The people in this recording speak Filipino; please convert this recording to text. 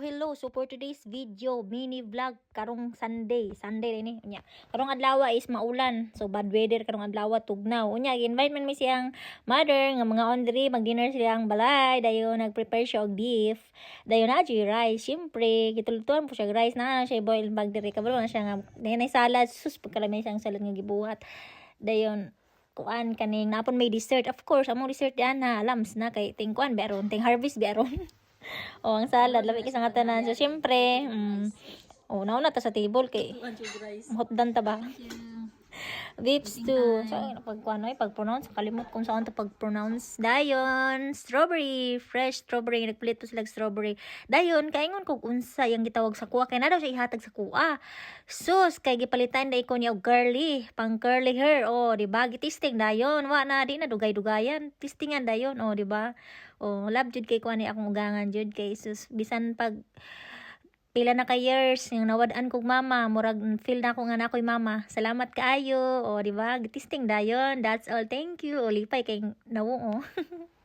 hello. So for today's video, mini vlog karong Sunday, Sunday rin eh. Unya. Karong adlaw is maulan. So bad weather karong adlaw tugnaw. Unya invite man mi siyang mother nga mga ondri mag-dinner silang balay dayon nag-prepare siya og beef. Dayon na siya rice. Syempre, gitulutuan po siya rice na siya boil bag diri kabalo na siya nga nay salad sus pagkalamay siyang salad nga gibuhat. Dayon kuan kaning napon may dessert of course among dessert yan na alams na kay ting kuan beron ting harvest beron o ang salad labi kasi nga tanan so syempre mm, oh nauna ta sa table kay hotdan ta ba beef stew so pagkuan ay pag-pronounce kalimot kung saan to pag-pronounce dayon strawberry. Fresh strawberry. Nagpalit to sila strawberry. Dayon kaingon kog unsa yung gitawag sa kuha. Kay na daw siya ihatag sa kuha. Sus kay gipalitan dai ko niya og curly pang curly hair oh di ba? Gitisting dayon. Wa na di na dugay-dugayan. Tistingan dayon oh di ba? Oh love jud kay kuan ni akong ugangan jud kay sus. Bisan pag pila na ka years yung nawad-an kog mama murag feel na ko nga nakoy mama. Salamat kaayo. O di ba? Gitisting dayon. That's all. Thank you. O lipay kay nawo oh